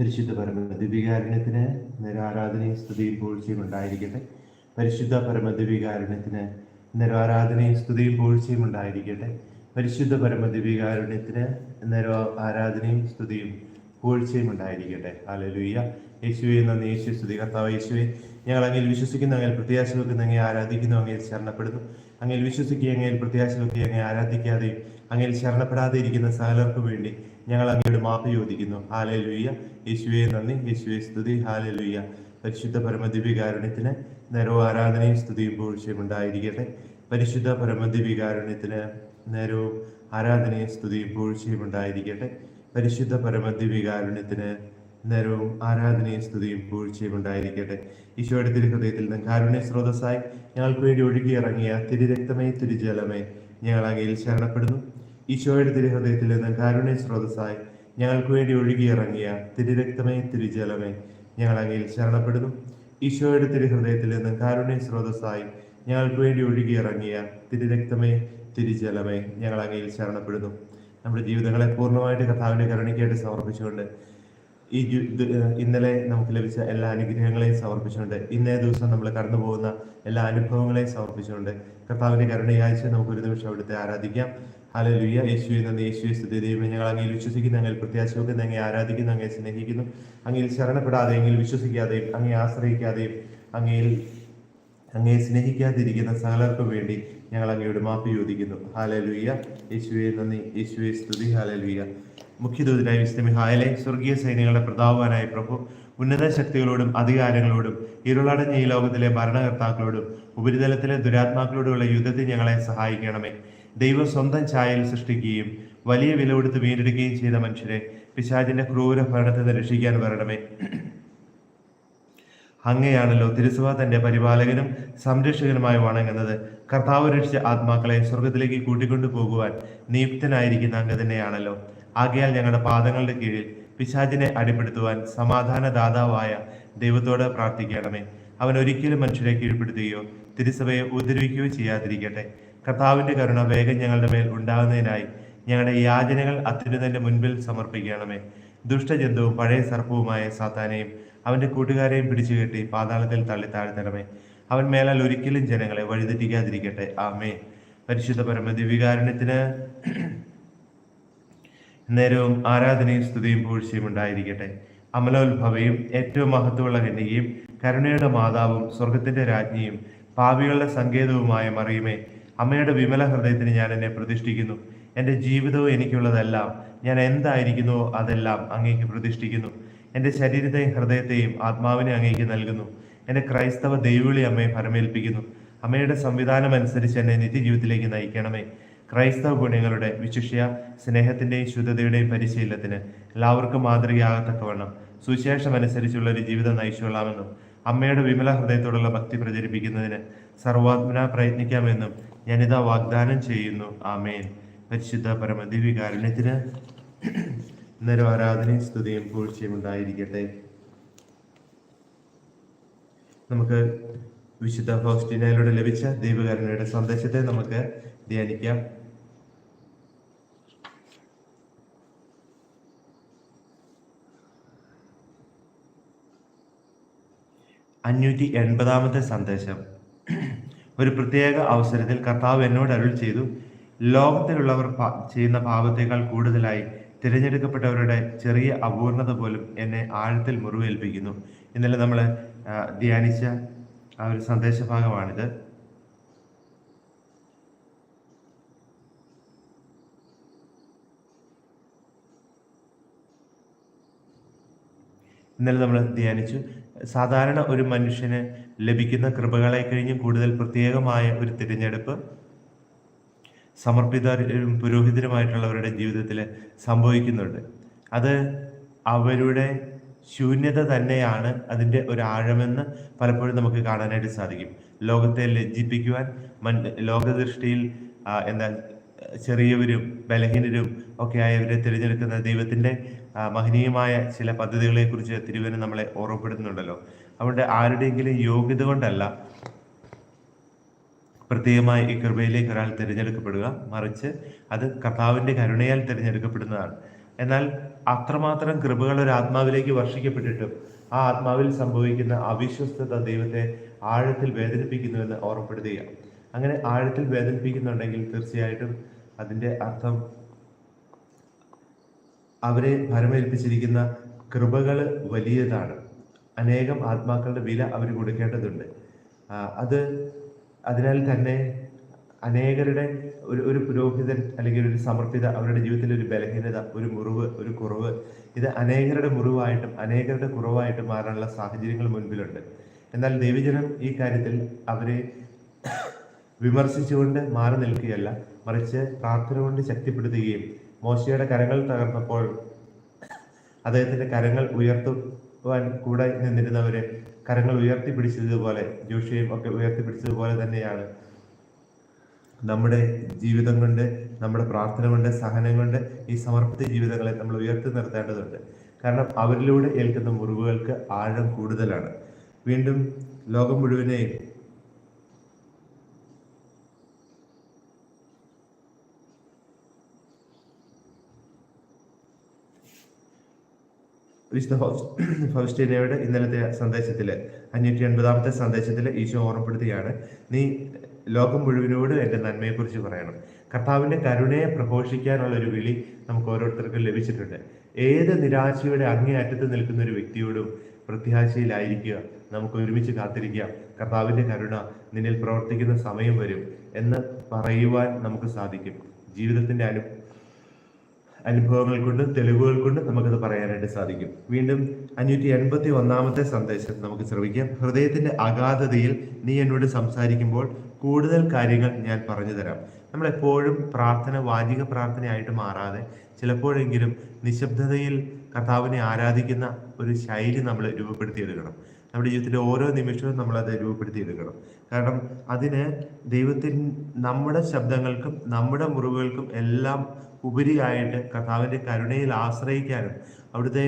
പരിശുദ്ധ പരമദിവികാരുണ്യത്തിന് നിരാരാധനയും സ്തുതിയും പൂഴ്ചയും ഉണ്ടായിരിക്കട്ടെ. പരിശുദ്ധ പരമദിവികാരുണ്യത്തിന് നിരാരാധനയും സ്തുതിയും പൂഴ്ചയും ഉണ്ടായിരിക്കട്ടെ. പരിശുദ്ധ പരമദിവികാരുണ്യത്തിന് നിരോ ആരാധനയും സ്തുതിയും പൂഴ്ചയും ഉണ്ടായിരിക്കട്ടെ. ഹല്ലേലൂയ. യേശുവെ നന്ദി. യേശു സ്തുതി. കർത്താവ് യേശുവെ ഞങ്ങൾ അങ്ങയിൽ വിശ്വസിക്കുന്ന അങ്ങയിൽ പ്രത്യാശ വെക്കുന്ന അങ്ങനെ ആരാധിക്കുന്നു അങ്ങയിൽ ശരണപ്പെടുന്നു. അങ്ങയിൽ വിശ്വസിക്കുക അങ്ങയിൽ പ്രത്യാശ വെക്കുക അങ്ങനെ ആരാധിക്കാതെയും അങ്ങയിൽ ശരണപ്പെടാതെ ഇരിക്കുന്ന സകലർക്കു വേണ്ടി ഞങ്ങൾ അങ്ങയുടെ മാപ്പ് ചോദിക്കുന്നു. ഹാലലുയ്യ യേശുവെ നന്ദി. യേശുവെ സ്തുതി. ഹാലലുയ്യ പരിശുദ്ധ പരമദിവികാരുണ്യത്തിന് നേരവും ആരാധനയും സ്തുതിയും പൂഴ്ചയും ഉണ്ടായിരിക്കട്ടെ. പരിശുദ്ധ പരമദിവികാരുണ്യത്തിന് നേരവും ആരാധനയും സ്തുതിയും പൂഴ്ചയും ഉണ്ടായിരിക്കട്ടെ. പരിശുദ്ധ പരമദിവികാരുണ്യത്തിന് നേരവും ആരാധനയും സ്തുതിയും പൂഴ്ചയും ഉണ്ടായിരിക്കട്ടെ. ഈശോയുടെ തിരുഹൃദയത്തിൽ നിന്ന് കാരുണ്യ സ്രോതസ്സായി ഞങ്ങൾക്ക് വേണ്ടി ഒഴുകിയിറങ്ങിയ തിരുരക്തമേ തിരുജലമേ ഞങ്ങൾ അങ്ങയിൽ ശരണപ്പെടുന്നു. ഈശോയുടെ തിരുഹൃദയത്തിൽ നിന്ന് കാരുണ്യ സ്രോതസ്സായി ഞങ്ങൾക്ക് വേണ്ടി ഒഴുകിയിറങ്ങിയ തിരുരക്തമേ തിരുജലമേ ഞങ്ങൾ അങ്ങയിൽ ശരണപ്പെടുന്നു. ഈശോയുടെ തിരുഹൃദയത്തിൽ നിന്ന് കാരുണ്യ സ്രോതസ്സായി ഞങ്ങൾക്ക് വേണ്ടി ഒഴുകിയിറങ്ങിയ തിരുരക്തമേ തിരുജലമേ ഞങ്ങൾ അങ്ങയിൽ ശരണപ്പെടുന്നു. നമ്മുടെ ജീവിതങ്ങളെ പൂർണമായിട്ട് കഥാവിന്റെ കരുണയ്ക്കായിട്ട് സമർപ്പിച്ചുകൊണ്ട് ഈ ഇന്നലെ നമുക്ക് ലഭിച്ച എല്ലാ അനുഗ്രഹങ്ങളെയും സമർപ്പിച്ചുകൊണ്ട് ഇന്നേ ദിവസം നമ്മൾ കടന്നു പോകുന്ന എല്ലാ അനുഭവങ്ങളെയും സമർപ്പിച്ചുകൊണ്ട് കർത്താവിന്റെ കരുണയാഴ്ച നമുക്ക് ഒരു നിമിഷം അവിടുത്തെ ആരാധിക്കാം. ഹലോ ലുയ്യ യേശു നന്ദി. യേശു സ്തുതി. ദൈവം ഞങ്ങൾ അങ്ങയിൽ വിശ്വസിക്കുന്ന അങ്ങനെ പ്രത്യാശ അങ്ങനെ അങ്ങേ ആരാധിക്കുന്നു അങ്ങേ സ്നേഹിക്കുന്നു. അങ്ങയിൽ ശരണപ്പെടാതെ എങ്കിൽ വിശ്വസിക്കാതെയും അങ്ങേ ആശ്രയിക്കാതെയും അങ്ങയിൽ അങ്ങയെ സ്നേഹിക്കാതിരിക്കുന്ന സകലർക്കും വേണ്ടി ഞങ്ങൾ അങ്ങയോട് മാപ്പ് ചോദിക്കുന്നു. ഹാലലുയ്യ യേശുവെ നന്ദി. യേശുവെ സ്തുതി. ഹാലലുയ്യ മുഖ്യദൂതനായ വിസ്തമിഹായലെ സ്വർഗീയ സൈന്യങ്ങളുടെ പ്രതാപവാനായ പ്രഭു ഉന്നത ശക്തികളോടും അധികാരങ്ങളോടും ഇരുളടഞ്ഞ ഈ ലോകത്തിലെ ഭരണകർത്താക്കളോടും ഉപരിതലത്തിലെ ദുരാത്മാക്കളോടുമുള്ള യുദ്ധത്തിൽ ഞങ്ങളെ സഹായിക്കണമേ. ദൈവം സ്വന്തം ഛായയിൽ സൃഷ്ടിക്കുകയും വലിയ വില കൊടുത്ത് വീണ്ടെടുക്കുകയും ചെയ്ത മനുഷ്യരെ പിശാചിന്റെ ക്രൂര ഭരണത്തിൽ നിന്ന് രക്ഷിക്കാൻ വരണമേ. അങ്ങയാണല്ലോ തിരുസഭ തന്റെ പരിപാലകനും സംരക്ഷകനുമായി വണങ്ങുന്നത്. കർത്താവ് രക്ഷിച്ച ആത്മാക്കളെ സ്വർഗത്തിലേക്ക് കൂട്ടിക്കൊണ്ടു പോകുവാൻ നിയുക്തനായിരിക്കുന്ന അങ്ങ് തന്നെയാണല്ലോ. ആകയാൽ ഞങ്ങളുടെ പാദങ്ങളുടെ കീഴിൽ പിശാചിനെ അടിപ്പെടുത്തുവാൻ സമാധാന ദാതാവായ ദൈവത്തോട് പ്രാർത്ഥിക്കണമേ. അവൻ ഒരിക്കലും മനുഷ്യരെ കീഴ്പ്പെടുത്തുകയോ തിരുസഭയെ ഉദ്ധരിക്കുകയോ ചെയ്യാതിരിക്കട്ടെ. കർത്താവിന്റെ കരുണ വേഗം ഞങ്ങളുടെ മേൽ ഉണ്ടാകുന്നതിനായി ഞങ്ങളുടെ യാചനകൾ അത്യുന്നതന്റെ മുൻപിൽ സമർപ്പിക്കണമേ. ദുഷ്ടജന്തുവും പഴയ സർപ്പവുമായ സാത്താനെയും അവന്റെ കൂട്ടുകാരെയും പിടിച്ചു കെട്ടി പാതാളത്തിൽ തള്ളി താഴ്ത്തണമേ. അവൻ മേലാൽ ഒരിക്കലും ജനങ്ങളെ വഴിതെറ്റിക്കാതിരിക്കട്ടെ. ആമേ പരിശുദ്ധ പരമദിവികാരുണ്യത്തിന് നേരവും ആരാധനയും സ്തുതിയും പൂഴ്ചയും ഉണ്ടായിരിക്കട്ടെ. അമലോത്ഭവയും ഏറ്റവും മഹത്വമുള്ള കന്യകയും കരുണയുടെ മാതാവും സ്വർഗത്തിന്റെ രാജ്ഞിയും പാപികളുടെ സങ്കേതവുമായ മറിയുമേ അമ്മയുടെ വിമല ഹൃദയത്തിന് ഞാൻ എന്നെ പ്രതിഷ്ഠിക്കുന്നു. എന്റെ ജീവിതവും എനിക്കുള്ളതെല്ലാം ഞാൻ എന്തായിരിക്കുന്നുവോ അതെല്ലാം അങ്ങേക്ക് പ്രതിഷ്ഠിക്കുന്നു. എന്റെ ശരീരത്തെയും ഹൃദയത്തെയും ആത്മാവിനെ അങ്ങേക്ക് നൽകുന്നു. എന്റെ ക്രൈസ്തവ ദൈവവിളി അമ്മയെ ഫലമേൽപ്പിക്കുന്നു അമ്മയുടെ സംവിധാനം അനുസരിച്ച് എന്നെ നിത്യജീവിതത്തിലേക്ക് നയിക്കണമേ. ക്രൈസ്തവ ഗുണങ്ങളുടെ വിശിഷ്യ സ്നേഹത്തിന്റെയും ശുദ്ധതയുടെയും പരിശീലനത്തിന് എല്ലാവർക്കും മാതൃകയാകത്തക്കവണ്ണം സുശേഷം അനുസരിച്ചുള്ള ഒരു ജീവിതം നയിച്ചുകൊള്ളാമെന്നും അമ്മയുടെ വിമല ഹൃദയത്തോടുള്ള ഭക്തി പ്രചരിപ്പിക്കുന്നതിന് സർവാത്മന പ്രയത്നിക്കാമെന്നും ഞാനിതാ വാഗ്ദാനം ചെയ്യുന്നു. ആമേൻ. പരിശുദ്ധ പരമതി വികാരണത്തിന് ഇന്നൊരു ആരാധനയും സ്തുതിയും പൂഴ്ചയും ഉണ്ടായിരിക്കട്ടെ. നമുക്ക് വിശുദ്ധ ഫൗസ്റ്റിനയിലൂടെ ലഭിച്ച ദൈവകരുണയുടെ സന്ദേശത്തെ നമുക്ക് ധ്യാനിക്കാം. അഞ്ഞൂറ്റി എൺപതാമത്തെ സന്ദേശം. ഒരു പ്രത്യേക അവസരത്തിൽ കർത്താവ് എന്നോട് അരുൾ ചെയ്തു ലോകത്തിലുള്ളവർ ചെയ്യുന്ന പാപത്തേക്കാൾ കൂടുതലായി തിരഞ്ഞെടുക്കപ്പെട്ടവരുടെ ചെറിയ അപൂർണത പോലും എന്നെ ആഴത്തിൽ മുറിവേൽപ്പിക്കുന്നു. ഇന്നലെ നമ്മൾ ധ്യാനിച്ച ആ ഒരു സന്ദേശഭാഗമാണിത്. ഇന്നലെ നമ്മൾ ധ്യാനിച്ചു സാധാരണ ഒരു മനുഷ്യന് ലഭിക്കുന്ന കൃപകളെ കഴിഞ്ഞും കൂടുതൽ പ്രത്യേകമായ ഒരു തിരഞ്ഞെടുപ്പ് സമർപ്പിതരും പുരോഹിതരുമായിട്ടുള്ളവരുടെ ജീവിതത്തിൽ സംഭവിക്കുന്നുണ്ട്. അത് അവരുടെ ശൂന്യത തന്നെയാണ് അതിന്റെ ഒരു ആഴമെന്ന് പലപ്പോഴും നമുക്ക് കാണാനായിട്ട് സാധിക്കും. ലോകത്തെ ലജ്ജിപ്പിക്കുവാൻ മൻ ലോകദൃഷ്ടിയിൽ എന്താ ചെറിയവരും ബലഹീനരും ഒക്കെ അവരെ തിരഞ്ഞെടുക്കുന്ന ദൈവത്തിന്റെ മഹനീയമായ ചില പദ്ധതികളെക്കുറിച്ച് തിരുവനം നമ്മളെ ഓർമ്മപ്പെടുത്തുന്നുണ്ടല്ലോ. അവിടെ ആരുടെയെങ്കിലും യോഗ്യത കൊണ്ടല്ല പ്രത്യേകമായി ഈ കൃപയിലേക്ക് ഒരാൾ തിരഞ്ഞെടുക്കപ്പെടുക. മറിച്ച് അത് കർത്താവിന്റെ കരുണയാൽ തിരഞ്ഞെടുക്കപ്പെടുന്നതാണ്. എന്നാൽ അത്രമാത്രം കൃപകൾ ഒരു ആത്മാവിലേക്ക് വർഷിക്കപ്പെട്ടിട്ടും ആ ആത്മാവിൽ സംഭവിക്കുന്ന അവിശ്വസ്തത ദൈവത്തെ ആഴത്തിൽ വേദനിപ്പിക്കുന്നുവെന്ന് ഓർമ്മപ്പെടുത്തുക അങ്ങനെ ആഴത്തിൽ വേദനിപ്പിക്കുന്നുണ്ടെങ്കിൽ തീർച്ചയായിട്ടും അതിന്റെ അർത്ഥം അവരെ ഭരമേൽപ്പിച്ചിരിക്കുന്ന കൃപകൾ വലിയതാണ്. അനേകം ആത്മാക്കളുടെ വില അവർ കൊടുക്കേണ്ടതുണ്ട്. അത് അതിനാൽ തന്നെ അനേകരുടെ ഒരു ഒരു പുരോഹിതൻ അല്ലെങ്കിൽ ഒരു സമർപ്പിത അവരുടെ ജീവിതത്തിൽ ഒരു ബലഹീനത ഒരു മുറിവ് ഒരു കുറവ് ഇത് അനേകരുടെ മുറിവായിട്ടും അനേകരുടെ കുറവായിട്ടും മാറാനുള്ള സാഹചര്യങ്ങൾ മുൻപിലുണ്ട്. എന്നാൽ ദേവിജനം ഈ കാര്യത്തിൽ അവരെ വിമർശിച്ചുകൊണ്ട് മാറി നിൽക്കുകയല്ല മറിച്ച് പ്രാർത്ഥന കൊണ്ട് ശക്തിപ്പെടുത്തുകയും മോശയുടെ കരങ്ങൾ തകർന്നപ്പോൾ അദ്ദേഹത്തിന്റെ കരങ്ങൾ ഉയർത്തുവാൻ കൂടെ നിന്നിരുന്നവര് കരങ്ങൾ ഉയർത്തി പിടിച്ചതുപോലെ ജോഷിയും ഒക്കെ ഉയർത്തി പിടിച്ചതുപോലെ തന്നെയാണ്. നമ്മുടെ ജീവിതം കൊണ്ട് നമ്മുടെ പ്രാർത്ഥന കൊണ്ട് സഹനം കൊണ്ട് ഈ സമർപ്പിത ജീവിതങ്ങളെ നമ്മൾ ഉയർത്തി നിർത്തേണ്ടതുണ്ട്. കാരണം അവരിലൂടെ ഏൽക്കുന്ന മുറിവുകൾക്ക് ആഴം കൂടുതലാണ്. വീണ്ടും ലോകം മുഴുവനെയും വിശുദ്ധ ഫൗസ്- ഫൗസ്റ്റീനയുടെ ഇന്നലത്തെ സന്ദേശത്തിൽ അഞ്ഞൂറ്റി എൺപതാമത്തെ സന്ദേശത്തിൽ ഈശോ ഓർമ്മപ്പെടുത്തുകയാണ്. നീ ലോകം മുഴുവനോട് എന്റെ നന്മയെക്കുറിച്ച് പറയണം. കർത്താവിന്റെ കരുണയെ പ്രഘോഷിക്കാനുള്ള ഒരു വിളി നമുക്ക് ഓരോരുത്തർക്കും ലഭിച്ചിട്ടുണ്ട്. ഏത് നിരാശയുടെ അങ്ങേയറ്റത്ത് നിൽക്കുന്ന ഒരു വ്യക്തിയോടും പ്രത്യാശയിലായിരിക്കുക. നമുക്ക് ഒരുമിച്ച് കാത്തിരിക്കാം. കർത്താവിന്റെ കരുണ നിന്നിൽ പ്രവർത്തിക്കുന്ന സമയം വരും എന്ന് പറയുവാൻ നമുക്ക് സാധിക്കും. ജീവിതത്തിന്റെ അനു അനുഭവങ്ങൾ കൊണ്ട് തെളിവുകൾ കൊണ്ട് നമുക്കത് പറയാനായിട്ട് സാധിക്കും. വീണ്ടും അഞ്ഞൂറ്റി എൺപത്തി ഒന്നാമത്തെ സന്ദേശം നമുക്ക് ശ്രമിക്കാം ഹൃദയത്തിന്റെ അഗാധതയിൽ നീ എന്നോട് സംസാരിക്കുമ്പോൾ കൂടുതൽ കാര്യങ്ങൾ ഞാൻ പറഞ്ഞു തരാം. നമ്മളെപ്പോഴും പ്രാർത്ഥന വാചിക പ്രാർത്ഥനയായിട്ട് മാറാതെ ചിലപ്പോഴെങ്കിലും നിശബ്ദതയിൽ കർത്താവിനെ ആരാധിക്കുന്ന ഒരു ശൈലി നമ്മൾ രൂപപ്പെടുത്തിയെടുക്കണം. നമ്മുടെ ജീവിതത്തിലെ ഓരോ നിമിഷവും നമ്മൾ അത് രൂപപ്പെടുത്തിയെടുക്കണം. കാരണം അതിന് ദൈവത്തിൻ നമ്മുടെ ശബ്ദങ്ങൾക്കും നമ്മുടെ മുറിവുകൾക്കും എല്ലാം ഉപരിയായിട്ട് കർത്താവിന്റെ കരുണയിൽ ആശ്രയിക്കാനും അവിടുത്തെ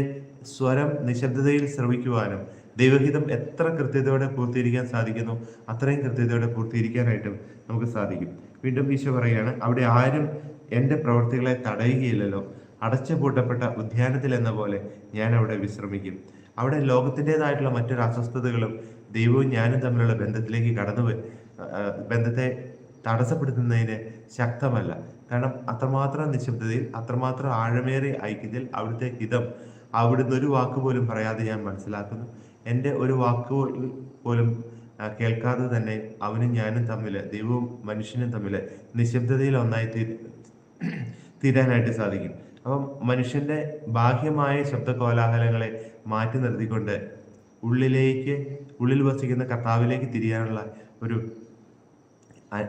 സ്വരം നിശബ്ദതയിൽ ശ്രവിക്കുവാനും ദൈവഹിതം എത്ര കൃത്യതയോടെ പൂർത്തീകരിക്കാൻ സാധിക്കുന്നു അത്രയും കൃത്യതയോടെ പൂർത്തീകരിക്കാനായിട്ടും നമുക്ക് സാധിക്കും. വീണ്ടും ഈശോ പറയുകയാണ് അവിടെ ആരും എന്റെ പ്രവർത്തികളെ തടയുകയില്ലല്ലോ. അടച്ചു പൂട്ടപ്പെട്ട ഉദ്യാനത്തിൽ എന്ന പോലെ ഞാൻ അവിടെ വിശ്രമിക്കും. അവിടെ ലോകത്തിന്റെതായിട്ടുള്ള മറ്റൊരു അസ്വസ്ഥതകളും ദൈവവും ഞാനും തമ്മിലുള്ള ബന്ധത്തിലേക്ക് കടന്നു ബന്ധത്തെ തടസ്സപ്പെടുത്തുന്നതിന് ശക്തമല്ല. കാരണം അത്രമാത്രം നിശബ്ദതയിൽ അത്രമാത്രം ആഴമേറിയ ഐക്യത്തിൽ അവിടുത്തെ ഹിതം അവിടുന്ന് ഒരു വാക്ക് പോലും പറയാതെ ഞാൻ മനസ്സിലാക്കുന്നു. എന്റെ ഒരു വാക്ക് പോലും- കേൾക്കാതെ തന്നെ അവനും ഞാനും തമ്മിൽ ദൈവവും മനുഷ്യനും തമ്മിൽ നിശബ്ദതയിൽ ഒന്നായി തീരാനായിട്ട് സാധിക്കും. അപ്പം മനുഷ്യന്റെ ബാഹ്യമായ ശബ്ദ കോലാഹലങ്ങളെ മാറ്റി നിർത്തിക്കൊണ്ട് ഉള്ളിലേക്ക് ഉള്ളിൽ വസിക്കുന്ന കർത്താവിലേക്ക് തിരിയാനുള്ള ഒരു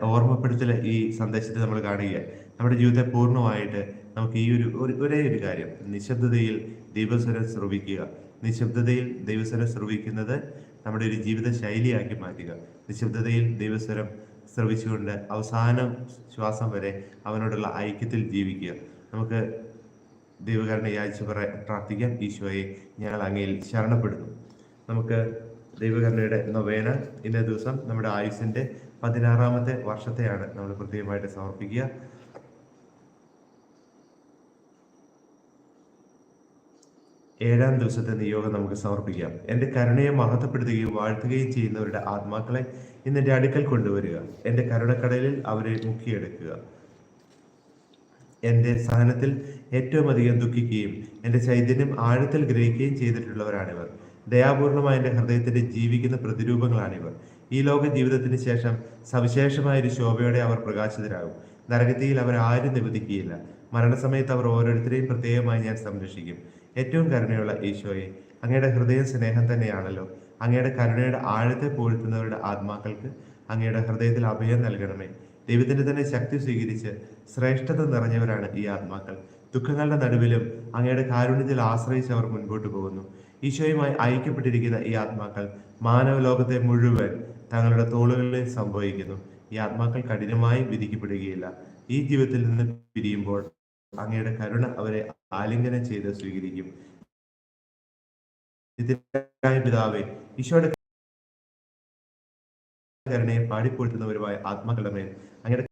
ഓർമ്മപ്പെടുത്തൽ ഈ സന്ദേശത്തിൽ നമ്മൾ കാണുകയാണ്. നമ്മുടെ ജീവിതത്തെ പൂർണമായിട്ട് നമുക്ക് ഈ ഒരു- ഒരേ ഒരു കാര്യം നിശബ്ദതയിൽ ദൈവസ്വരം ശ്രവിക്കുക. നിശബ്ദതയിൽ ദൈവസ്വരം ശ്രവിക്കുന്നത് നമ്മുടെ ഒരു ജീവിത ശൈലിയാക്കി മാറ്റുക. നിശബ്ദതയിൽ ദൈവസ്വരം ശ്രവിച്ചുകൊണ്ട് അവസാനം ശ്വാസം വരെ അവനോടുള്ള ഐക്യത്തിൽ ജീവിക്കുക. നമുക്ക് ദൈവകരണ യാചിച്ച് പറ പ്രാർത്ഥിക്കാം. ഈശോയെ ഞങ്ങൾ അങ്ങയിൽ ശരണപ്പെടുന്നു. നമുക്ക് ദൈവകരണയുടെ നൊവേന ഇന്ന ദിവസം നമ്മുടെ ആയുസിന്റെ പതിനാറാമത്തെ വർഷത്തെയാണ് നമ്മൾ പ്രത്യേകമായിട്ട് സമർപ്പിക്കുക. ഏഴാം ദിവസത്തെ നിയോഗം നമുക്ക് സമർപ്പിക്കാം. എന്റെ കരുണയെ മഹത്വപ്പെടുത്തുകയും വാഴ്ത്തുകയും ചെയ്യുന്നവരുടെ ആത്മാക്കളെ ഇന്ന് അടുക്കൽ കൊണ്ടുവരിക. എന്റെ കരുണക്കടലിൽ അവരെ മുക്കിയെടുക്കുക. എന്റെ സഹനത്തിൽ ഏറ്റവും അധികം ദുഃഖിക്കുകയും എന്റെ ചൈതന്യം ആഴത്തിൽ ഗ്രഹിക്കുകയും ചെയ്തിട്ടുള്ളവരാണിവർ. ദയാപൂർണമായ എന്റെ ഹൃദയത്തിന്റെ ജീവിക്കുന്ന പ്രതിരൂപങ്ങളാണിവർ. ഈ ലോക ജീവിതത്തിന് ശേഷം സവിശേഷമായ ഒരു ശോഭയോടെ അവർ പ്രകാശിതരാകും. നരകത്തിയിൽ അവർ ആരും നിവധിക്കുകയില്ല. മരണസമയത്ത് അവർ ഓരോരുത്തരെയും പ്രത്യേകമായി ഞാൻ സംരക്ഷിക്കും. ഏറ്റവും കരുണയുള്ള ഈശോയെ അങ്ങയുടെ ഹൃദയം സ്നേഹം തന്നെയാണല്ലോ. അങ്ങയുടെ കരുണയുടെ ആഴത്തെ പൂഴ്ത്തുന്നവരുടെ ആത്മാക്കൾക്ക് അങ്ങയുടെ ഹൃദയത്തിൽ അഭയം നൽകണമേ. ദൈവത്തിന്റെ തന്നെ ശക്തി സ്വീകരിച്ച് ശ്രേഷ്ഠത നിറഞ്ഞവരാണ് ഈ ആത്മാക്കൾ. ദുഃഖങ്ങളുടെ നടുവിലും അങ്ങയുടെ കാരുണ്യത്തിൽ ആശ്രയിച്ച് അവർ മുൻപോട്ട് പോകുന്നു. ഈശോയുമായി ഐക്യപ്പെട്ടിരിക്കുന്ന ഈ ആത്മാക്കൾ മാനവ ലോകത്തെ മുഴുവൻ തങ്ങളുടെ തോളുകളിൽ സംഭവിക്കുന്നു. ഈ ആത്മാക്കൾ കഠിനമായി വിധിക്കപ്പെടുകയില്ല. ഈ ജീവിതത്തിൽ നിന്ന് പിരിയുമ്പോൾ അങ്ങയുടെ കരുണ അവരെ ആലിംഗനം ചെയ്ത് സ്വീകരിക്കും. പിതാവേ ഈശോയുടെ കരുണയെ പാടിപ്പോഴ്ത്തുന്നവരുമായ ആത്മാക്കളുടെ മേൽ അങ്ങനെ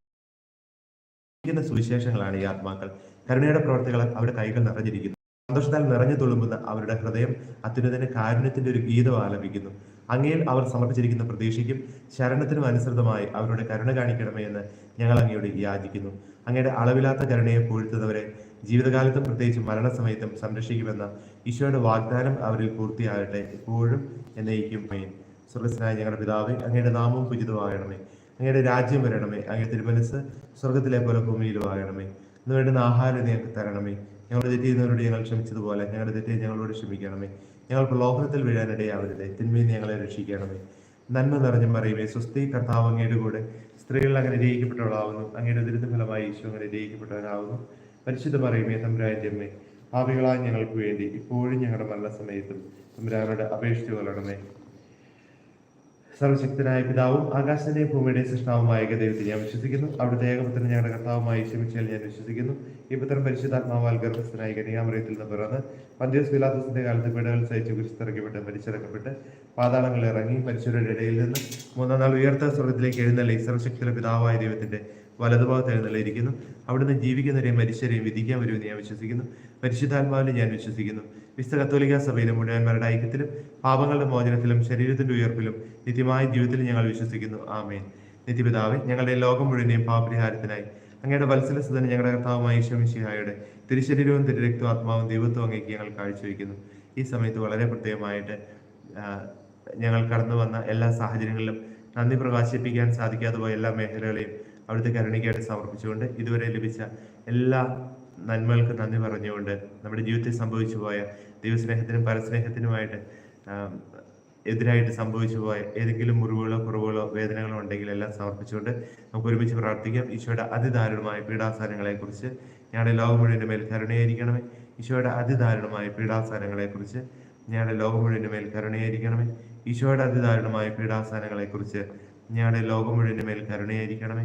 സുവിശേഷങ്ങളാണ് ഈ ആത്മാക്കൾ. കരുണയുടെ പ്രവർത്തികളാൽ അവരുടെ കൈകൾ നിറഞ്ഞിരിക്കുന്നു. സന്തോഷത്താൽ നിറഞ്ഞു തുളുമ്പുന്ന അവരുടെ ഹൃദയം അത്യുന്നതിന് കാരുണ്യത്തിന്റെ ഒരു ഗീതം ആലപിക്കുന്നു. അങ്ങയിൽ അവർ സമർപ്പിച്ചിരിക്കുന്ന പ്രതീക്ഷയ്ക്കും ശരണത്തിനും അനുസൃതമായി അവരുടെ കരുണ കാണിക്കണമേ എന്ന് ഞങ്ങൾ അങ്ങയോട് യാചിക്കുന്നു. അങ്ങയുടെ അളവില്ലാത്ത കരുണയെ പൂഴ്ത്തുന്നവരെ ജീവിതകാലത്തും പ്രത്യേകിച്ച് മരണസമയത്തും സംരക്ഷിക്കുമെന്ന ഈശോയുടെ വാഗ്ദാനം അവരിൽ പൂർത്തിയാകട്ടെ. എപ്പോഴും എന്നയിക്കും സ്വർഗസ്നായ ഞങ്ങളുടെ പിതാവേ അങ്ങയുടെ നാമം പൂജിതമാകണമേ. അങ്ങയുടെ രാജ്യം വരണമേ. അങ്ങയുടെ തിരുമനസ് സ്വർഗത്തിലെ പോലെ ഭൂമിയിലും ആകണമേ. ഇന്ന് വേണ്ടുന്ന ആഹാരം ഞങ്ങൾക്ക് തരണമേ. ഞങ്ങൾ തെറ്റ് ഞങ്ങൾ ക്ഷമിച്ചതുപോലെ ഞങ്ങളുടെ തെറ്റ് ഞങ്ങളോട് ക്ഷമിക്കണമേ. ഞങ്ങൾ പ്രലോഭനത്തിൽ വീഴാനിടയാവരുതേ. തിന്മയിൽ ഞങ്ങളെ രക്ഷിക്കണമേ. നന്മ നിറഞ്ഞു മറിയുമേ സ്വസ്തി കർത്താവ് അങ്ങയുടെ കൂടെ സ്ത്രീകൾ അങ്ങനെ ജയിക്കപ്പെട്ടവളാവുന്നു അങ്ങയുടെ ദുരിത ഫലമായി ഈശോ അങ്ങനെ ജയിക്കപ്പെട്ടവനാവുന്നു പരിശുദ്ധ മറിയുമേ തമ്പുരാന്റെ അമ്മേ ഭാവികളായ ഞങ്ങൾക്ക് വേണ്ടി ഇപ്പോഴും ഞങ്ങളുടെ മരണസമയത്തും തമ്പുരാനോട് അപേക്ഷിച്ചു കൊള്ളണമേ. സർവശക്തനായ പിതാവും ആകാശത്തിന്റെയും ഭൂമിയുടെയും സൃഷ്ടാവുമായ ദൈവത്തെ ഞാൻ വിശ്വസിക്കുന്നു. അവിടുത്തെ ഏകപുത്രൻ ഞങ്ങളുടെ കർത്താവുമായി ക്ഷമിച്ചാൽ ഞാൻ വിശ്വസിക്കുന്നു. ഈ പുത്രൻ പരിശുദ്ധാത്മാവാൽ ഗർഭസ്ഥനായി കന്യാമറിയത്തിൽ നിന്ന് പിറന്ന് പന്ത്യസ് വിലാസത്തിന്റെ കാലത്ത് പിടകൾ സഹിച്ച് കുരിശിറക്കപ്പെട്ട് മരിച്ചിറക്കപ്പെട്ട് പാതാളങ്ങളിൽ ഇറങ്ങി മരിച്ചവരുടെ ഇടയിൽ നിന്ന് മൂന്നാം നാൾ ഉയർത്ത സ്വർഗത്തിലേക്ക് എഴുന്നള്ളി സർവശക്തിയുടെ പിതാവായ ദൈവത്തിന്റെ വലതുഭാഗത്ത് എഴുന്നള്ളിയിരിക്കുന്നു അവിടുന്ന് ജീവിക്കുന്നവരെയും മരിച്ചവരെയും വിധിക്കാൻ വരുമെന്ന് ഞാൻ വിശ്വസിക്കുന്നു. പരിശുദ്ധാത്മാവിലും ഞാൻ വിശ്വസിക്കുന്നു. വിശുദ്ധ കത്തോലിക്ക സഭയിലും മുഴുവന്മാരുടെ ഐക്യത്തിലും പാപങ്ങളുടെ മോചനത്തിലും ശരീരത്തിന്റെ ഉയർപ്പിലും നിത്യമായ ജീവിതത്തിലും ഞങ്ങൾ വിശ്വസിക്കുന്നു. ആമേൻ. നിത്യപിതാവെ ഞങ്ങളുടെ ലോകം മുഴുവനെയും പാപരിഹാരത്തിനായി അങ്ങയുടെ വത്സലസുതന് ഞങ്ങളുടെ കർത്താവുമായ ഈശ്വമിശിഹായുടെ തിരുശരീരവും തിരുരക്തവും ആത്മാവും ദൈവത്വം അങ്ങേക്ക് ഞങ്ങൾ കാഴ്ചവെക്കുന്നു ഈ സമയത്ത് വളരെ പ്രത്യേകമായിട്ട് ഞങ്ങൾ കടന്നു വന്ന എല്ലാ സാഹചര്യങ്ങളിലും നന്ദി പ്രകാശിപ്പിക്കാൻ സാധിക്കാതെ പോയ എല്ലാ മേഖലകളെയും അവിടുത്തെ കരുണയ്ക്കായിട്ട് സമർപ്പിച്ചുകൊണ്ട് ഇതുവരെ ലഭിച്ച എല്ലാ നന്മകൾക്കും നന്ദി പറഞ്ഞുകൊണ്ട് നമ്മുടെ ജീവിതത്തിൽ സംഭവിച്ചു പോയ ദൈവസ്നേഹത്തിനും പരസ്നേഹത്തിനുമായിട്ട് എതിരായിട്ട് സംഭവിച്ചു പോയ ഏതെങ്കിലും മുറിവുകളോ കുറവുകളോ വേദനകളോ ഉണ്ടെങ്കിൽ എല്ലാം സമർപ്പിച്ചുകൊണ്ട് നമുക്ക് ഒരുമിച്ച് പ്രാർത്ഥിക്കാം. ഈശോയുടെ അതിദാരുണമായ പീഡാസാരങ്ങളെ കുറിച്ച് ഞങ്ങളുടെ ലോകം മുഴുവന്റെ മേൽ കരുണയായിരിക്കണമേ. ഈശോയുടെ അതിദാരുണമായ പീഡാസാരങ്ങളെ കുറിച്ച് ഞങ്ങളുടെ ലോകം മുഴുവന്റെ മേൽ കരുണയായിരിക്കണമേ. ഈശോയുടെ അതിദാരുണമായ പീഡാസാരങ്ങളെ കുറിച്ച് ഞങ്ങളുടെ ലോകം മുഴുവന്റെ മേൽ കരുണയായിരിക്കണമേ.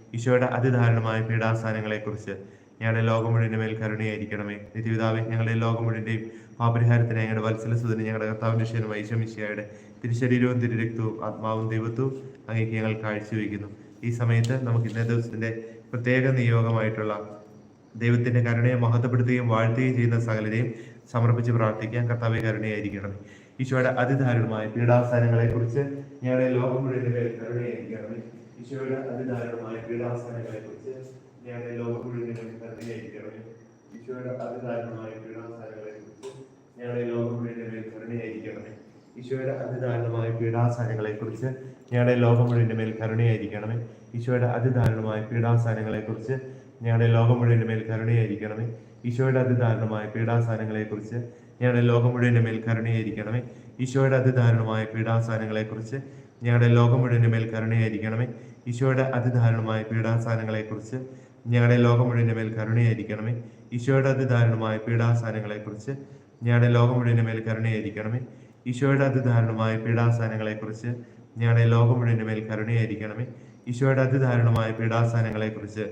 ഈശോയുടെ അതിദാരുണമായ പീഡാസാരങ്ങളെക്കുറിച്ച് ഞങ്ങളുടെ ലോകം മുഴുവന്റെ മേൽ കരുണയായിരിക്കണമേ. നിത്യപിതാവെ ഞങ്ങളുടെ ലോകം മുഴുവന്റെയും പാപരിഹാരത്തിന് ഞങ്ങളുടെ വത്സല വത്സലസുതന് ഞങ്ങളുടെ കർത്താവിന്റെ ശരീരം ഐശ്വമിശയുടെ തിരുശരീരവും തിരുരക്തവും ആത്മാവും ദൈവത്വവും അങ്ങേക്ക് ഞങ്ങൾ കാഴ്ചവെക്കുന്നു ഈ സമയത്ത് നമുക്ക് ഇന്നേ ദിവസത്തിന്റെ പ്രത്യേക നിയോഗമായിട്ടുള്ള ദൈവത്തിന്റെ കരുണയെ മഹത്വപ്പെടുത്തുകയും വാഴ്ത്തുകയും ചെയ്യുന്ന സകലരെയും സമർപ്പിച്ച് പ്രാർത്ഥിക്കാൻ കർത്താവെ കരുണയായിരിക്കണമേ. ഈശോയുടെ അതിദാരുണമായ പീഡാസ്ഥാനങ്ങളെക്കുറിച്ച് കുറിച്ച് ഞങ്ങളുടെ ലോകം മുഴുവന്റെ മേൽ കരുണയായിരിക്കണമേ. ഈശോയുടെ അതിദാരുണമായ പീഡാസനങ്ങളെ കുറിച്ച് ഞാൻ ലോകം മുഴുവനും കരുണയായിരിക്കണമേ. ഈശോയുടെ അതിദാരുണമായ പീഡാസനങ്ങളെ കുറിച്ച് ഞാൻ ലോകം മുഴുവനും കരുണയായിരിക്കണമേ. ഈശോയുടെ അതിദാരുണമായ പീഡാസനങ്ങളെ കുറിച്ച് ഞങ്ങളുടെ ലോകം മുഴുവന്റെ മേൽ കരുണയായിരിക്കണമേ. ഈശോയുടെ അതിദാരുണമായ പീഡാസനങ്ങളെ കുറിച്ച് ഞങ്ങളുടെ ലോകം മുഴുവന്റെ മേൽ കരുണയായിരിക്കണമേ. ഈശോയുടെ അതിദാരുണമായ പീഡാസനങ്ങളെ കുറിച്ച് ഞങ്ങളുടെ ലോകം മുഴുവന്റെ മേൽ കരുണയായിരിക്കണമേ. ഈശോയുടെ അതിദാരുണമായ പീഡാസനങ്ങളെ കുറിച്ച് ഞങ്ങളുടെ ലോകം മുഴുവന്റെ മേൽ കരുണയായിരിക്കണമേ. ഈശോയുടെ അതിദാരുണമായ പീഡാസാനങ്ങളെ കുറിച്ച് ഞങ്ങളുടെ ലോകം മുഴുവന്റെ മേൽ കരുണയായിരിക്കണമേ. ഈശോയുടെ അതിദാരുണമായ പീഡാസാനങ്ങളെ കുറിച്ച് ഞങ്ങളുടെ ലോകം മുഴുവന്റെ മേൽ കരുണയായിരിക്കണമേ. ഈശോയുടെ അതിദാരുണമായ പീഡാസാനങ്ങളെ കുറിച്ച് ഞങ്ങളുടെ ലോകം മുഴുവന്റെ മേൽ കരുണയായിരിക്കണമേ. ഈശോയുടെ അതിദാരുണമായ പീഡാസാനങ്ങളെ കുറിച്ച്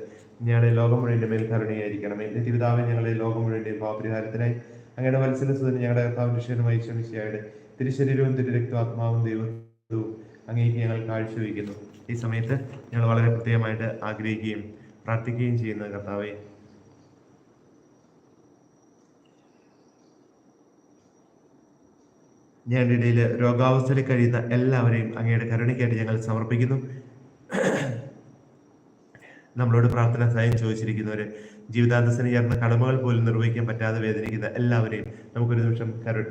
ഞങ്ങളുടെ ലോകം മുഴുവന്റെ മേൽ കരുണയായിരിക്കണമേ. തിരുതാവ് ഞങ്ങളുടെ ലോകം മുഴുവന്റെ പാപരിഹാരത്തിനായി അങ്ങയുടെ സുധന ഞങ്ങളുടെ കർത്താവിന്റെ ക്ഷേമമായി ശ്രമിച്ചയായുടെ തിരുശരീരവും ആത്മാവും ദൈവത്വവും അങ്ങേക്ക് ഞങ്ങൾ കാഴ്ചവെക്കുന്നു ഈ സമയത്ത് ഞങ്ങൾ വളരെ പ്രത്യേകമായിട്ട് ആഗ്രഹിക്കുകയും പ്രാർത്ഥിക്കുകയും ചെയ്യുന്ന കർത്താവെ. ഞങ്ങളുടെ ഇടയിൽ രോഗാവസ്ഥയിൽ കഴിയുന്ന എല്ലാവരെയും അങ്ങയുടെ കരുണയ്ക്കായിട്ട് ഞങ്ങൾ സമർപ്പിക്കുന്നു. നമ്മളോട് പ്രാർത്ഥന സഹായം ചോദിച്ചിരിക്കുന്നവര് ജീവിതാന്തസ്സിന് ചേർന്ന കടമകൾ പോലും നിർവഹിക്കാൻ പറ്റാതെ വേദനിക്കുന്ന എല്ലാവരെയും നമുക്കൊരു നിമിഷം കരു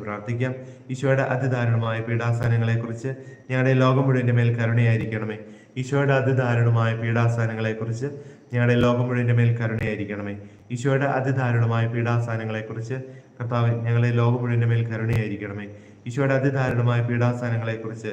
പ്രാർത്ഥിക്കാം. ഈശോയുടെ അതിദാരുണമായ പീഡാസ്ഥാനങ്ങളെ കുറിച്ച് ഞങ്ങളുടെ ലോകം മുഴുവന്റെ മേൽ കരുണയായിരിക്കണമേ. ഈശോയുടെ അതിദാരുണമായ പീഡാസ്ഥാനങ്ങളെ കുറിച്ച് ഞങ്ങളുടെ ലോകം മുഴുവന്റെ മേൽ കരുണയായിരിക്കണമേ. ഈശോയുടെ അതിദാരുണമായ പീഡാസ്ഥാനങ്ങളെ കുറിച്ച് കർത്താവ് ഞങ്ങളെ ലോകം മുഴുവന്റെ മേൽ കരുണയായിരിക്കണമേ. ഈശോയുടെ അതിദാരുണമായ പീഡാസ്ഥാനങ്ങളെ കുറിച്ച്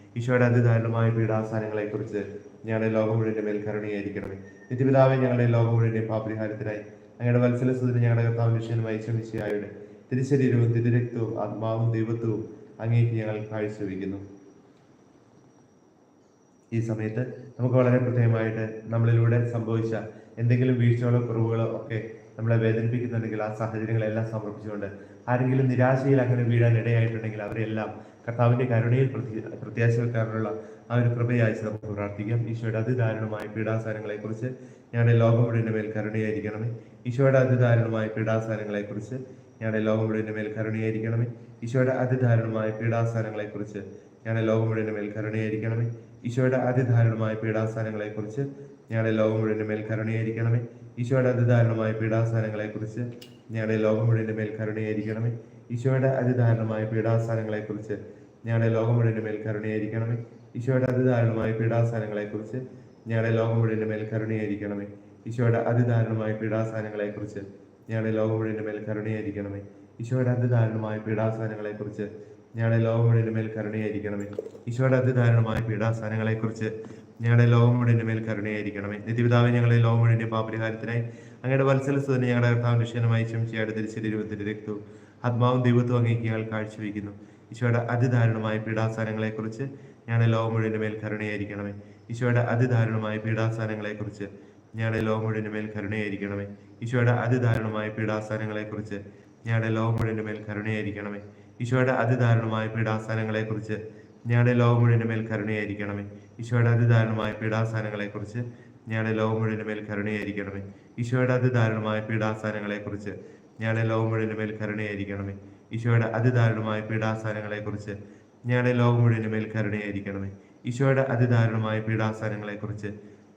ഈശോയുടെ അതിദാരുണമായ പീഡാസനങ്ങളെക്കുറിച്ച് ഞങ്ങളുടെ ലോകം മുഴുവന്റെ മേൽ നിത്യപിതാവെ ഞങ്ങളുടെ ലോകം മുഴുവന്റെ പാപരിഹാരത്തിനായി ഞങ്ങളുടെ വത്സലസുദിന് ഞങ്ങളുടെ കർത്താവ് വിഷയനുമായി ശ്രമിച്ചായുടെ തിരുശരീരവും തിരുരക്തവും ആത്മാവും ദൈവത്വവും അങ്ങേക്ക് ഞങ്ങൾ കാഴ്ചവെക്കുന്നു. ഈ സമയത്ത് നമുക്ക് വളരെ പ്രത്യേകമായിട്ട് നമ്മളിലൂടെ സംഭവിച്ച എന്തെങ്കിലും വീഴ്ചകളോ കുറവുകളോ ഒക്കെ നമ്മളെ വേദനിപ്പിക്കുന്നുണ്ടെങ്കിൽ ആ സാഹചര്യങ്ങളെല്ലാം സമർപ്പിച്ചുകൊണ്ട് ആരെങ്കിലും നിരാശയിൽ അങ്ങനെ വീഴാൻ ഇടയായിട്ടുണ്ടെങ്കിൽ അവരെല്ലാം കർത്താവിന്റെ കരുണയിൽ പ്രതി- പ്രത്യാശ ആ ഒരു കൃപയായി നമുക്ക് പ്രാർത്ഥിക്കാം. ഈശോയുടെ അതിദാരുണമായ പീഡാസാരങ്ങളെക്കുറിച്ച് ഞങ്ങളുടെ ലോകം മുഴുവന്റെ മേൽ കരുണയായിരിക്കണമേ. ഈശോയുടെ അതിദാരുണമായ പീഡാസാരങ്ങളെക്കുറിച്ച് ഞങ്ങളുടെ ലോകം മുഴുവന്റെ മേൽ കരുണയായിരിക്കണമേ. ഈശോയുടെ അതിദാരുണമായ പീഡാസാരങ്ങളെക്കുറിച്ച് ഞങ്ങളുടെ ലോകം മുഴുവന്റെ മേൽ കരുണയായിരിക്കണമേ. ഈശോയുടെ അതിദാരുണമായ പീഡാസാരങ്ങളെക്കുറിച്ച് ഞങ്ങളുടെ ലോകം മുഴുവന്റെ മേൽ കരുണയായിരിക്കണമേ. ഈശോയുടെ അതിദാരുണമായ പീഡാസാരങ്ങളെക്കുറിച്ച് ഞങ്ങളുടെ ലോകം മുഴുവന്റെ മേൽ കരുണയായിരിക്കണമേ. ഈശോയുടെ അതിദാരുണമായ കുറിച്ച് ഞങ്ങളുടെ ലോകം മുഴുവന്റെ മേൽ കരുണയായിരിക്കണമേ. ഈശോയുടെ അതിദാരുണമായ കുറിച്ച് ഞങ്ങളുടെ ലോകം മുഴുവന്റെ മേൽ കരുണയായിരിക്കണമേ. ഈശോയുടെ അതിദാരുണമായ കുറിച്ച് ഞങ്ങളുടെ ലോകം മുഴുവന്റെ മേൽ കരുണയായിരിക്കണമേ. ഈശോയുടെ അതിദാരുണമായ കുറിച്ച് ഞങ്ങളുടെ ലോകം മുഴുവന്റെ മേൽ കരുണയായിരിക്കണമേ. ഈശോയുടെ അതിദാരുണമായ കുറിച്ച് ഞങ്ങളുടെ ലോകം മുഴുവന്റെ മേൽ കരുണയായിരിക്കണമേ. നിത്യപിതാവെ ഞങ്ങളെ ലോകം മുഴുവന്റെ പാപരിഹാരത്തിനായി അങ്ങയുടെ വത്സലസ്വതനെ ഞങ്ങളുടെ കർത്താവ് നിശ്ചയമായി ശംശിയുടെ തിരിച്ചിരുവത്തിന്റെ രക്തവും ആത്മാവും ദൈവത്വം ഞങ്ങൾ കാഴ്ചവെക്കുന്നു ഈശോയുടെ അതിദാരുണമായ പീഡാസ്ഥാനങ്ങളെക്കുറിച്ച് ഞാൻ ലോകം മുഴുവന്റെ മേൽ കരുണയായിരിക്കണമേ. ഈശോയുടെ അതിദാരുണമായ പീഡാസ്ഥാനങ്ങളെക്കുറിച്ച് ഞാൻ ലോകം മുഴുവന്റെ മേൽ കരുണയായിരിക്കണമേ. ഈശോയുടെ അതിദാരുണമായ പീഡാസ്ഥാനങ്ങളെക്കുറിച്ച് ഞാൻ ലോകം മുഴുവന്റെ മേൽ കരുണയായിരിക്കണമേ. ഈശോയുടെ അതിദാരുണമായ പീഡാസ്ഥാനങ്ങളെക്കുറിച്ച് ഞാൻ ലോകം മുഴുവന്റെ മേൽ കരുണയായിരിക്കണമേ. ഈശോയുടെ അതിദാരുണമായ പീഡാസ്ഥാനങ്ങളെക്കുറിച്ച് ഞാൻ ലോകം മുഴുവന്റെ മേൽ കരുണയായിരിക്കണമേ. ഈശോയുടെ അതിദാരുണമായ പീഡാസാരങ്ങളെക്കുറിച്ച് ഞങ്ങളുടെ ലോകം മുഴുവന്റെ മേൽ കരുണയായിരിക്കണമേ. ഈശോയുടെ അതിദാരുണമായ പീഡാസാരങ്ങളെക്കുറിച്ച് ഞങ്ങളുടെ ലോകം മുഴുവന്റെ മേൽ കരുണയായിരിക്കണമേ. ഈശോയുടെ അതിദാരുണമായ പീഡാസാരങ്ങളെക്കുറിച്ച്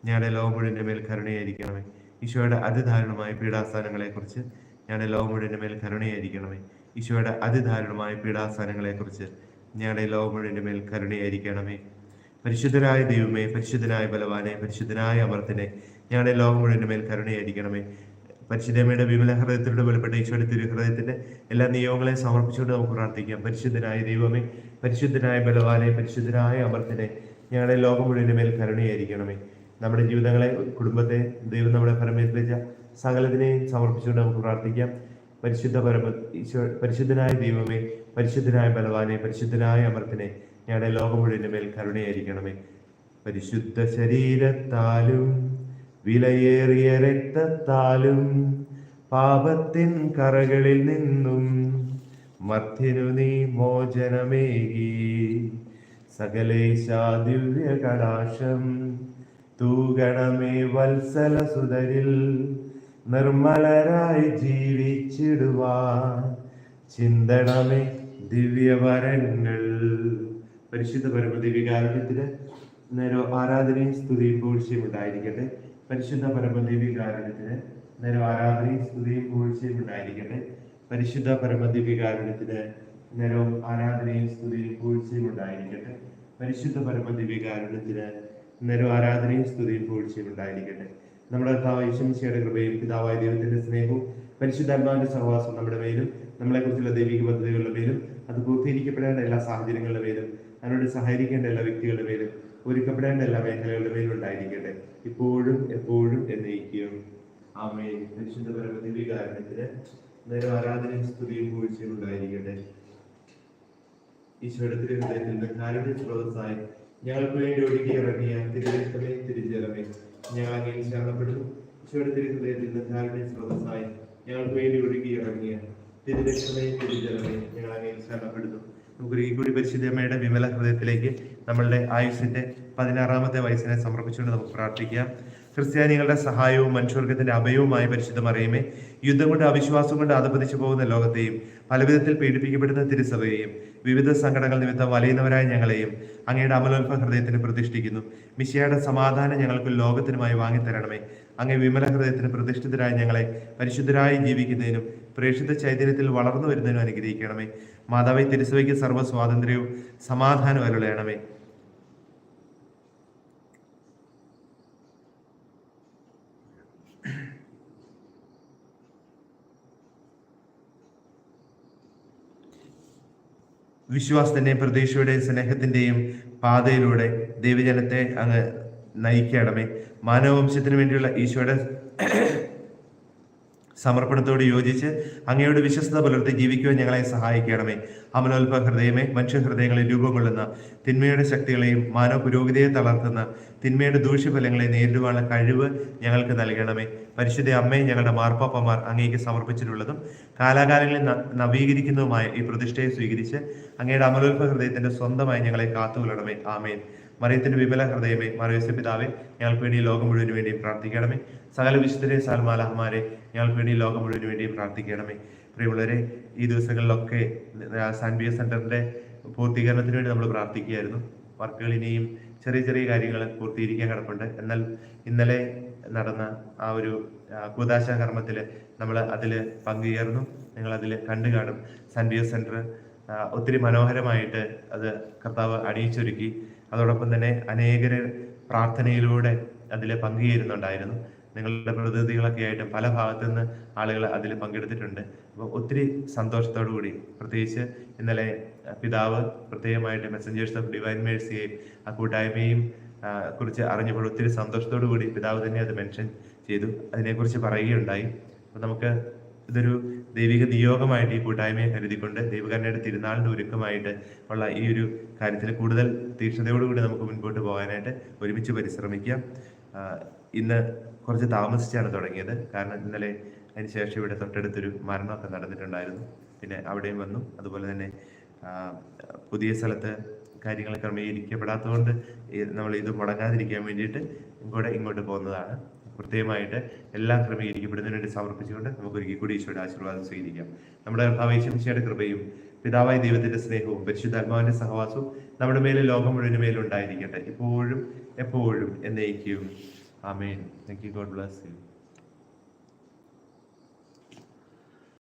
ഞങ്ങളുടെ ലോകം മുഴുവന്റെ മേൽ കരുണയായിരിക്കണമേ. ഈശോയുടെ അതിദാരുണമായ പീഡാസാരങ്ങളെക്കുറിച്ച് ഞങ്ങളുടെ ലോകം മുഴുവന്റെ മേൽ കരുണയായിരിക്കണമേ. ഈശോയുടെ അതിദാരുണമായ പീഡാസാരങ്ങളെക്കുറിച്ച് ഞങ്ങളുടെ ലോകം മുഴുവന്റെ മേൽ കരുണയായിരിക്കണമേ. പരിശുദ്ധനായ ദൈവമേ പരിശുദ്ധനായ ബലവാനെ പരിശുദ്ധനായ അമർത്തിനെ ഞങ്ങളുടെ ലോകം മുഴുവന്റെ മേൽ കരുണയായിരിക്കണമേ. പരിശുദ്ധമ്മയുടെ വിമല ഹൃദയത്തിലൂടെ വെളിപ്പെട്ട ഈശോയുടെ തിരുഹൃദയത്തിന്റെ എല്ലാ നിയമങ്ങളെയും സമർപ്പിച്ചുകൊണ്ട് നമുക്ക് പ്രാർത്ഥിക്കാം. പരിശുദ്ധനായ ദൈവമേ പരിശുദ്ധനായ ബലവാനെ പരിശുദ്ധനായ അമർത്തിനെ ഞങ്ങളുടെ ലോകം മുഴുവന്റെ മേൽ കരുണയായിരിക്കണമേ. നമ്മുടെ ജീവിതങ്ങളെ കുടുംബത്തെ ദൈവം നമ്മുടെ പരമേൽപ്പിച്ച സകലത്തിനെയും സമർപ്പിച്ചുകൊണ്ട് നമുക്ക് പ്രാർത്ഥിക്കാം. പരിശുദ്ധ പരമ ഈശോ പരിശുദ്ധനായ ദൈവമേ പരിശുദ്ധനായ ബലവാനെ പരിശുദ്ധനായ അമർത്തിനെ ഞങ്ങളുടെ ലോകം മുഴുവന്റെ മേൽ കരുണയായിരിക്കണമേ. പരിശുദ്ധ ശരീരത്താലും വിലയേറിയ രക്തത്താലും പാപത്തിൻ കറകളിൽ നിന്നും മർത്തിനു നീ മോചനമേകി. സകലേശ ദിവ്യ കടാശം തൂഗണമേ വത്സല സുതരിൽ നിർമ്മലരായി ജീവിച്ചിടുവാൻ. ചിന്തണമേ ദിവ്യവരങ്ങൾ. പരിശുദ്ധ പരമദിവികാരണത്തിന് നേരോ ആരാധനയും സ്തുതിയും പൂഴ്ചയും ഉണ്ടായിരിക്കട്ടെ. പരിശുദ്ധ പരമദേവി കാരണത്തിന് നേരം ആരാധനയും സ്തുതിയും പൂഴ്ചയും ഉണ്ടായിരിക്കട്ടെ. പരിശുദ്ധ പരമദേവി കാരണത്തിന് നേരവും ആരാധനയും സ്തുതിയും പൂഴ്ചയും ഉണ്ടായിരിക്കട്ടെ. പരിശുദ്ധ പരമദേവി കാരണത്തിന് നേരം ആരാധനയും സ്തുതിയും പൂഴ്ചയും ഉണ്ടായിരിക്കട്ടെ. നമ്മുടെ കർത്താവ് കൃപയും പിതാവായ ദൈവത്തിന്റെ സ്നേഹവും പരിശുദ്ധാത്മാവിന്റെ സഹവാസം നമ്മുടെ മേലും നമ്മളെക്കുറിച്ചുള്ള ദൈവിക പദ്ധതികളുടെ മേലും അത് പൂർത്തീകരിക്കപ്പെടേണ്ട എല്ലാ സാഹചര്യങ്ങളുടെ മേലും അതിനോട് സഹകരിക്കേണ്ട എല്ലാ വ്യക്തികളുടെ മേലും ഒരുക്കപ്പെടേണ്ട എല്ലാ മേഖലകളുടെ മേലും ഉണ്ടായിരിക്കട്ടെ ഇപ്പോഴും എപ്പോഴും എന്നയിക്കും ആമേ പരിശുദ്ധ പരമദിവികാരണത്തിന് നേരം ആരാധനയും സ്തുതിയും പൂഴ്ചയും ഉണ്ടായിരിക്കട്ടെ. ഈശോയുടെ തിരുഹൃദയത്തിൽ കാരുണ്യ സ്രോതസ്സായി ഞങ്ങൾക്ക് വേണ്ടി ഒഴുകി ഇറങ്ങിയ തിരുരക്തമേ തിരുജലമേ ഞങ്ങൾ അങ്ങനെ ശരണപ്പെടുന്നു ഈശോയുടെ തിരുഹൃദയത്തിൽ കാരുണ്യ സ്രോതസ്സായി ഞങ്ങൾക്ക് വേണ്ടി ഒഴുകി ഇറങ്ങിയ തിരുരക്തമേ തിരുജലമേ ഞങ്ങൾ അങ്ങനെ ശരണപ്പെടുന്നു. നമുക്ക് ഈ കൂടി പരിശുദ്ധമ്മയുടെ വിമല ഹൃദയത്തിലേക്ക് നമ്മളുടെ ആയുഷിന്റെ പതിനാറാമത്തെ വയസ്സിനെ സമർപ്പിച്ചുകൊണ്ട് നമുക്ക് പ്രാർത്ഥിക്കാം. ക്രിസ്ത്യാനികളുടെ സഹായവും മനുഷ്യവർഗത്തിന്റെ അഭയവുമായി പരിശുദ്ധമറിയുമേ യുദ്ധം കൊണ്ട് അവിശ്വാസം കൊണ്ട് അധപതിച്ചു പോകുന്ന ലോകത്തെയും പലവിധത്തിൽ പീഡിപ്പിക്കപ്പെടുന്ന തിരുസഭയെയും വിവിധ സങ്കടങ്ങൾ നിമിത്തം വലയുന്നവരായ ഞങ്ങളെയും അങ്ങയുടെ അമലോത്ഭ ഹൃദയത്തിന് പ്രതിഷ്ഠിക്കുന്നു. മിശയുടെ സമാധാനം ഞങ്ങൾക്ക് ലോകത്തിനുമായി വാങ്ങിത്തരണമേ. അങ്ങേ വിമല ഹൃദയത്തിന് പ്രതിഷ്ഠിതരായ ഞങ്ങളെ പരിശുദ്ധരായി ജീവിക്കുന്നതിനും പ്രേക്ഷിത ചൈതന്യത്തിൽ വളർന്നു വരുന്നതിനും അനുഗ്രഹിക്കണമേ. മാതാവെ തിരുസഭയ്ക്ക് സർവ സ്വാതന്ത്ര്യവും സമാധാനവും അരുളയണമേ വിശ്വാസത്തിന്റെയും പ്രതീക്ഷയുടെയും സ്നേഹത്തിന്റെയും പാതയിലൂടെ ദൈവജനത്തെ അങ്ങ് നയിക്കണമേ. മാനവവംശത്തിന് വേണ്ടിയുള്ള ഈശോയുടെ സമർപ്പണത്തോട് യോജിച്ച് അങ്ങയോട് വിശ്വസ്ത പുലർത്തി ജീവിക്കുവാൻ ഞങ്ങളെ സഹായിക്കണമേ. അമലോൽപ ഹൃദയമേ മനുഷ്യ ഹൃദയങ്ങളെ രൂപം കൊള്ളുന്ന തിന്മയുടെ ശക്തികളെയും മാനവ പുരോഗതിയെ തളർത്തുന്ന തിന്മയുടെ ദൂഷ്യഫലങ്ങളെ നേരിടുവാനുള്ള കഴിവ് ഞങ്ങൾക്ക് നൽകണമേ. പരിശുദ്ധ അമ്മയെ ഞങ്ങളുടെ മാർപ്പാപ്പമാർ അങ്ങേക്ക് സമർപ്പിച്ചിട്ടുള്ളതും കാലാകാലങ്ങളിൽ നവീകരിക്കുന്നതുമായ ഈ പ്രതിഷ്ഠയെ സ്വീകരിച്ച് അങ്ങയുടെ അമലോൽപ ഹൃദയത്തിന്റെ സ്വന്തമായി ഞങ്ങളെ കാത്തുകൊള്ളണമേ. ആമേൻ. മറിയത്തിന്റെ വിമല ഹൃദയമേ മറിയസ്യ പിതാവേ ഞങ്ങൾക്ക് വേണ്ടി ലോകം മുഴുവൻ വേണ്ടിയും പ്രാർത്ഥിക്കണമേ. സകല വിശുദ്ധരെ സാൽമാലഹമാരെ ഞങ്ങൾക്ക് വേണ്ടി ലോകം മുഴുവൻ വേണ്ടിയും പ്രാർത്ഥിക്കണമേ. പ്രിയമുള്ളവരെ ഈ ദിവസങ്ങളിലൊക്കെ സാൻ ബി എസ് സെന്ററിന്റെ പൂർത്തീകരണത്തിന് വേണ്ടി നമ്മൾ പ്രാർത്ഥിക്കുകയായിരുന്നു. വർക്കുകൾ ഇനിയും ചെറിയ ചെറിയ കാര്യങ്ങൾ പൂർത്തീകരിക്കാൻ കിടപ്പുണ്ട്. എന്നാൽ ഇന്നലെ നടന്ന ആ ഒരു കൂതാശ കർമ്മത്തിൽ നമ്മൾ അതിൽ പങ്കുചേർന്നു. നിങ്ങൾ അതിൽ കണ്ടു കാണും. സാൻ ബി എസ് സെന്റർ ആ, ഒത്തിരി മനോഹരമായിട്ട് അത് കർത്താവ് അണിയിച്ചൊരുക്കി. അതോടൊപ്പം തന്നെ അനേകര് പ്രാർത്ഥനയിലൂടെ അതിൽ പങ്കുചേരുന്നുണ്ടായിരുന്നു. നിങ്ങളുടെ പ്രതിനിധികളൊക്കെ ആയിട്ട് പല ഭാഗത്തു നിന്ന് ആളുകൾ അതിൽ പങ്കെടുത്തിട്ടുണ്ട്. അപ്പോൾ ഒത്തിരി സന്തോഷത്തോടു കൂടി. പ്രത്യേകിച്ച് ഇന്നലെ പിതാവ് പ്രത്യേകമായിട്ട് മെസ്സഞ്ചേഴ്സ് ഓഫ് ഡിവൈൻ മേഴ്സിയെയും ആ കൂട്ടായ്മയും കുറിച്ച് അറിഞ്ഞപ്പോൾ ഒത്തിരി സന്തോഷത്തോടു കൂടി പിതാവ് തന്നെ അത് മെൻഷൻ ചെയ്തു. അതിനെക്കുറിച്ച് പറയുകയുണ്ടായി. അപ്പോൾ നമുക്ക് ഇതൊരു ദൈവിക നിയോഗമായിട്ട് ഈ കൂട്ടായ്മയെ കരുതിക്കൊണ്ട് ദൈവകരുണയുടെ തിരുനാളിന്റെ ഒരുക്കമായിട്ട് ഉള്ള ഈ ഒരു കാര്യത്തിൽ കൂടുതൽ തീക്ഷ്ണതയോടുകൂടി നമുക്ക് മുൻപോട്ട് പോകാനായിട്ട് ഒരുമിച്ച് പരിശ്രമിക്കാം. ഇന്ന് കുറച്ച് താമസിച്ചാണ് തുടങ്ങിയത്. കാരണം ഇന്നലെ അതിന് ശേഷം ഇവിടെ തൊട്ടടുത്തൊരു മരണമൊക്കെ നടന്നിട്ടുണ്ടായിരുന്നു. പിന്നെ അവിടെയും വന്നു. അതുപോലെ തന്നെ പുതിയ സ്ഥലത്ത് കാര്യങ്ങൾ ക്രമീകരിക്കപ്പെടാത്തതുകൊണ്ട് നമ്മൾ ഇത് മുടങ്ങാതിരിക്കാൻ വേണ്ടിയിട്ട് ഇങ്ങോട്ട് ഇങ്ങോട്ട് പോകുന്നതാണ്. പ്രത്യേകമായിട്ട് എല്ലാം ക്രമീകരിക്കപ്പെടുന്നതിന് വേണ്ടി സമർപ്പിച്ചുകൊണ്ട് നമുക്ക് ഒരിക്കൽ കൂടി ഈശോയുടെ ആശീർവാദം സ്വീകരിക്കാം. നമ്മുടെ കർത്താവേശംശയുടെ കൃപയും പിതാവായ ദൈവത്തിന്റെ സ്നേഹവും പരിശുദ്ധാത്മാവിന്റെ സഹവാസവും നമ്മുടെ മേലെ ലോകം മുഴുവൻ മേലും ഉണ്ടായിരിക്കട്ടെ. ഇപ്പോഴും എപ്പോഴും എന്നേക്കും. ആമേൻ. Thank you God bless you